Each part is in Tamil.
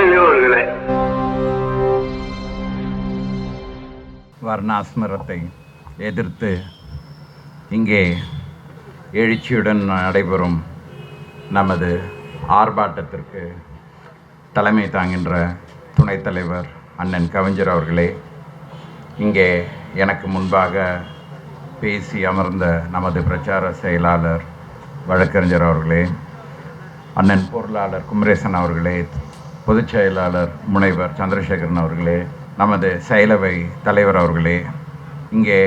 பெரியோர்களே. வர்ணாஸ்மரத்தை எதிர்த்து இங்கே எழுச்சியுடன் நடைபெறும் நமது ஆர்ப்பாட்டத்திற்கு தலைமை தாங்கின்ற துணைத் தலைவர் அண்ணன் கவிஞர் அவர்களே இங்கே எனக்கு முன்பாக பேசி அமர்ந்த நமது பிரச்சார செயலாளர் வழக்கறிஞர் அவர்களே அண்ணன் பொருளாளர் குமரேசன் அவர்களே பொதுச் செயலாளர் முனைவர் சந்திரசேகரன் அவர்களே நமது செயலவை தலைவர் அவர்களே இங்கே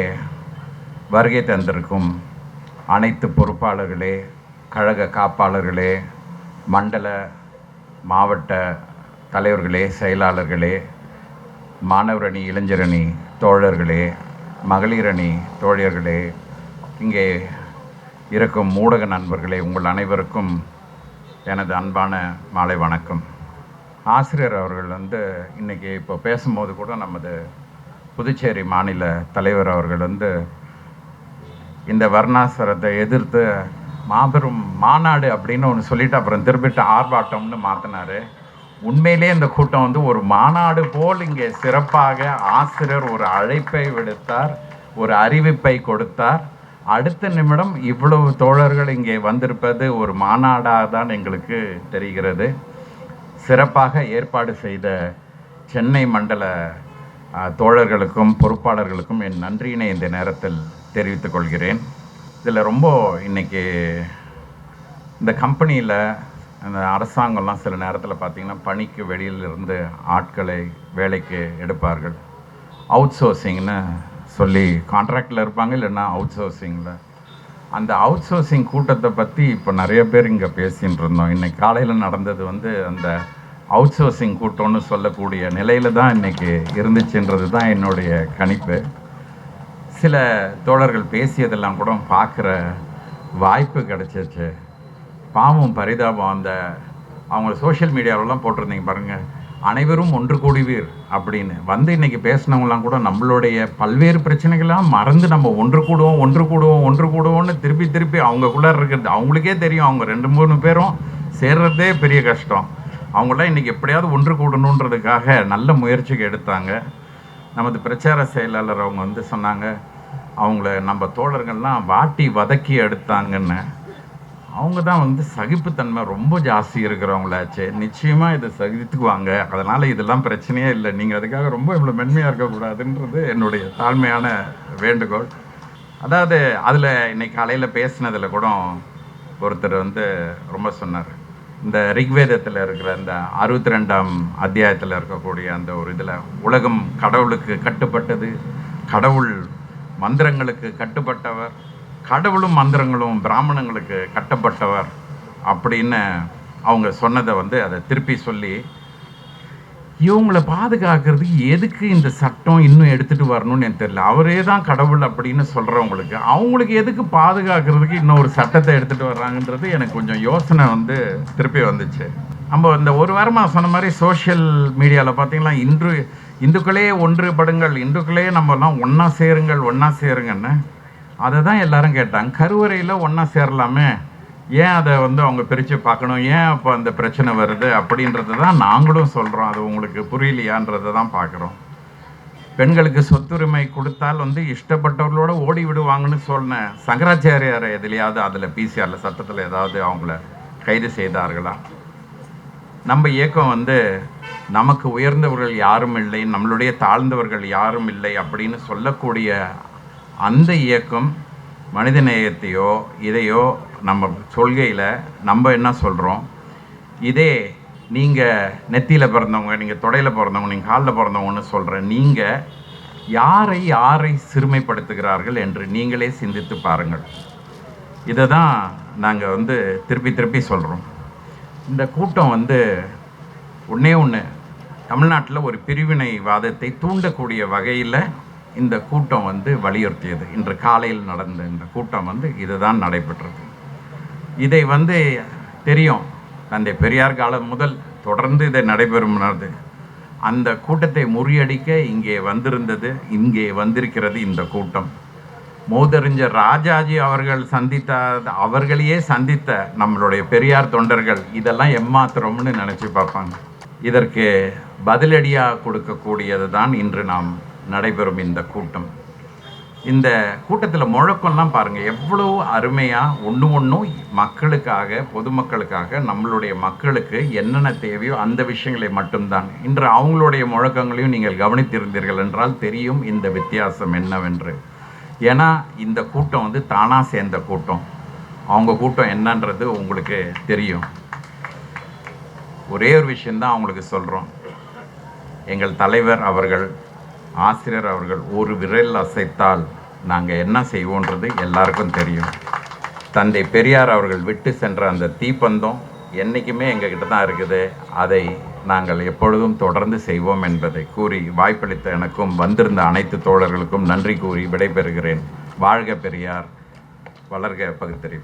வருகை தந்திருக்கும் அனைத்து பொறுப்பாளர்களே கழக காப்பாளர்களே மண்டல மாவட்ட தலைவர்களே செயலாளர்களே மாணவரணி இளைஞரணி தோழர்களே மகளிரணி தோழர்களே இங்கே இருக்கும் ஊடக நண்பர்களே உங்கள் அனைவருக்கும் எனது அன்பான மாலை வணக்கம். ஆசிரியர் அவர்கள் வந்து இன்றைக்கி இப்போ பேசும்போது கூட நமது புதுச்சேரி மாநில தலைவர் அவர்கள் வந்து இந்த வர்ணாசிரத்தை எதிர்த்து மாபெரும் மாநாடு அப்படின்னு ஒன்று சொல்லிட்டு அப்புறம் திருப்பிட்டு ஆர்ப்பாட்டம்னு மாற்றினார் உண்மையிலே இந்த கூட்டம் வந்து ஒரு மாநாடு போல் இங்கே சிறப்பாக ஆசிரியர் ஒரு அழைப்பை விடுத்தார் ஒரு அறிவிப்பை கொடுத்தார். அடுத்த நிமிடம் இவ்வளவு தோழர்கள் இங்கே வந்திருப்பது ஒரு மாநாடாக தான் எங்களுக்கு தெரிகிறது. சிறப்பாக ஏற்பாடு செய்த சென்னை மண்டல தோழர்களுக்கும் பொறுப்பாளர்களுக்கும் என் நன்றியினை இந்த நேரத்தில் தெரிவித்துக் கொள்கிறேன். இதில் ரொம்ப இன்றைக்கி இந்த கம்பெனியில் அந்த அரசாங்கம்லாம் சில நேரத்தில் பார்த்தீங்கன்னா பணிக்கு வெளியில் இருந்து ஆட்களை வேலைக்கு எடுப்பார்கள். அவுட் சோர்சிங்னு சொல்லி கான்ட்ராக்டில் இருப்பாங்க இல்லைன்னா அவுட் சோர்சிங்கில் அந்த அவுட் சோர்சிங் கூட்டத்தை பற்றி இப்போ நிறைய பேர் இங்கே பேசின்னு இருந்தோம். இன்றைக்கி காலையில் நடந்தது வந்து அந்த அவுட் சோர்சிங் கூட்டம்னு சொல்லக்கூடிய நிலையில் தான் இன்றைக்கி இருந்துச்சுன்றது தான் என்னுடைய கணிப்பு. சில தோழர்கள் பேசியதெல்லாம் கூட பார்க்குற வாய்ப்பு கிடச்சிருச்சு பாவம் பரிதாபம் அந்த அவங்க சோஷியல் மீடியாவிலலாம் போட்டிருந்தீங்க பாருங்கள் அனைவரும் ஒன்று கூடுவீர் அப்படின்னு. வந்து இன்னைக்கு பேசினவங்களாம் கூட நம்மளுடைய பல்வேறு பிரச்சனைகள்லாம் மறந்து நம்ம ஒன்று கூடுவோம் ஒன்று கூடுவோம் ஒன்று கூடுவோம்னு திருப்பி திருப்பி அவங்கக்குள்ளே இருக்கிறது. அவங்களுக்கே தெரியும் அவங்க ரெண்டு மூணு பேரும் சேர்றதே பெரிய கஷ்டம். அவங்களாம் இன்றைக்கி எப்படியாவது ஒன்று கூடணுன்றதுக்காக நல்ல முயற்சிக்கு எடுத்தாங்க. நமது பிரச்சார செயலாளர் அவங்க வந்து சொன்னாங்க அவங்கள நம்ம தோழர்கள்லாம் வாட்டி வதக்கி எடுத்தாங்கன்னு. அவங்க தான் வந்து சகிப்புத்தன்மை ரொம்ப ஜாஸ்தி இருக்கிறவங்களாச்சே நிச்சயமாக இதை சகித்துக்குவாங்க. அதனால் இதெல்லாம் பிரச்சனையே இல்லை. நீங்கள் அதுக்காக ரொம்ப இவ்வளோ மென்மையாக இருக்கக்கூடாதுன்றது என்னுடைய தாழ்மையான வேண்டுகோள். அதாவது அதில் இன்னைக்கு காலையில் பேசினதில் கூட ஒருத்தர் வந்து ரொம்ப சொன்னார். இந்த ரிக்வேதத்தில் இருக்கிற இந்த அறுபத்தி ரெண்டாம் அத்தியாயத்தில் இருக்கக்கூடிய அந்த ஒரு இதில் உலகம் கடவுளுக்கு கட்டுப்பட்டது கடவுள் மந்திரங்களுக்கு கட்டுப்பட்டவர் கடவுளும் மந்திரங்களும் பிராமணங்களுக்கு கட்டப்பட்டவர் அப்படின்னு அவங்க சொன்னதை வந்து அதை திருப்பி சொல்லி இவங்களை பாதுகாக்கிறதுக்கு எதுக்கு இந்த சட்டம் இன்னும் எடுத்துகிட்டு வரணும்னு எனக்கு தெரியல. அவரே தான் கடவுள் அப்படின்னு சொல்கிறவங்களுக்கு அவங்களுக்கு எதுக்கு பாதுகாக்கிறதுக்கு இன்னொரு சட்டத்தை எடுத்துகிட்டு வர்றாங்கன்றது எனக்கு கொஞ்சம் யோசனை வந்து திருப்பி வந்துச்சு. நம்ம இந்த ஒரு வாரமாக சொன்ன மாதிரி சோஷியல் மீடியாவில் பார்த்தீங்கன்னா இன்று இந்துக்களே ஒன்றுபடுங்கள் இந்துக்களே நம்மலாம் ஒன்றா சேருங்கள் ஒன்றா சேருங்கன்னு அதை தான் எல்லாரும் கேட்டாங்க. கருவறையில் ஒன்றா சேரலாமே? ஏன் அதை வந்து அவங்க பிரித்து பார்க்கணும்? ஏன் அப்போ அந்த பிரச்சனை வருது? அப்படின்றது தான் நாங்களும் சொல்கிறோம் அது உங்களுக்கு புரியலையான்றதை தான் பார்க்குறோம். பெண்களுக்கு சொத்துரிமை கொடுத்தால் வந்து இஷ்டப்பட்டவர்களோட ஓடி விடுவாங்கன்னு சொன்ன சங்கராச்சாரியார் எதுலையாவது அதில் பிசிஆரில் சட்டத்தில் ஏதாவது அவங்கள கைது செய்தார்களா? நம்ம இயக்கம் வந்து நமக்கு உயர்ந்தவர்கள் யாரும் இல்லை நம்மளுடைய தாழ்ந்தவர்கள் யாரும் இல்லை அப்படின்னு சொல்லக்கூடிய அந்த இயக்கம் மனித நேயத்தையோ இதையோ நம்ம சொல்கையில் நம்ம என்ன சொல்கிறோம் இதே நீங்கள் நெத்தியில் பிறந்தவங்க நீங்கள் தொடையில் பிறந்தவங்க நீங்கள் காலில் பிறந்தவங்கன்னு சொல்கிற நீங்கள் யாரை யாரை சிறுமைப்படுத்துகிறார்கள் என்று நீங்களே சிந்தித்து பாருங்கள். இதை தான் நாங்கள் வந்து திருப்பி திருப்பி சொல்கிறோம் இந்த கூட்டம் வந்து ஒன்றே ஒன்று தமிழ்நாட்டில் ஒரு பிரிவினைவாதத்தை தூண்டக்கூடிய வகையில் இந்த கூட்டம் வந்து வலியுறுத்தியது. இன்று காலையில் நடந்த இந்த கூட்டம் வந்து இதுதான் நடைபெற்றது. இதை வந்து தெரியும். தந்தை பெரியார் காலம் முதல் தொடர்ந்து இதை நடைபெறும்னது. அந்த கூட்டத்தை முறியடிக்க இங்கே வந்திருந்தது இங்கே வந்திருக்கிறது இந்த கூட்டம். மூதறிஞர் ராஜாஜி அவர்கள் சந்தித்த அவர்களையே சந்தித்த நம்மளுடைய பெரியார் தொண்டர்கள் இதெல்லாம் எம்மாத்திரம்னு நினச்சி பார்ப்பாங்க. இதற்கு பதிலடியாக கொடுக்கக்கூடியது தான் இன்று நாம் நடைபெறும் இந்த கூட்டம். இந்த கூட்டத்தில் முழக்கம்லாம் பாருங்கள் எவ்வளோ அருமையாக ஒன்று ஒன்றும் மக்களுக்காக பொதுமக்களுக்காக நம்மளுடைய மக்களுக்கு என்னென்ன தேவையோ அந்த விஷயங்களை மட்டும்தான். இன்று அவங்களுடைய முழக்கங்களையும் நீங்கள் கவனித்திருந்தீர்கள் என்றால் தெரியும் இந்த வித்தியாசம் என்னவென்று. ஏன்னா இந்த கூட்டம் வந்து தானாக சேர்ந்த கூட்டம். அவங்க கூட்டம் என்னன்றது உங்களுக்கு தெரியும். ஒரே ஒரு விஷயந்தான் அவங்களுக்கு சொல்கிறோம் எங்கள் தலைவர் அவர்கள் ஆசிரியர் அவர்கள் ஒரு விரல் அசைத்தால் நாங்கள் என்ன செய்வோன்றது எல்லாருக்கும் தெரியும். தந்தை பெரியார் அவர்கள் விட்டு சென்ற அந்த தீப்பந்தம் என்றைக்குமே எங்ககிட்ட தான் இருக்குது. அதை நாங்கள் எப்பொழுதும் தொடர்ந்து செய்வோம் என்பதை கூறி வாய்ப்பளித்த எனக்கும் வந்திருந்த அனைத்து தோழர்களுக்கும் நன்றி கூறி விடைபெறுகிறேன். வாழ்க பெரியார். வளர்க பகுத்தறிவு.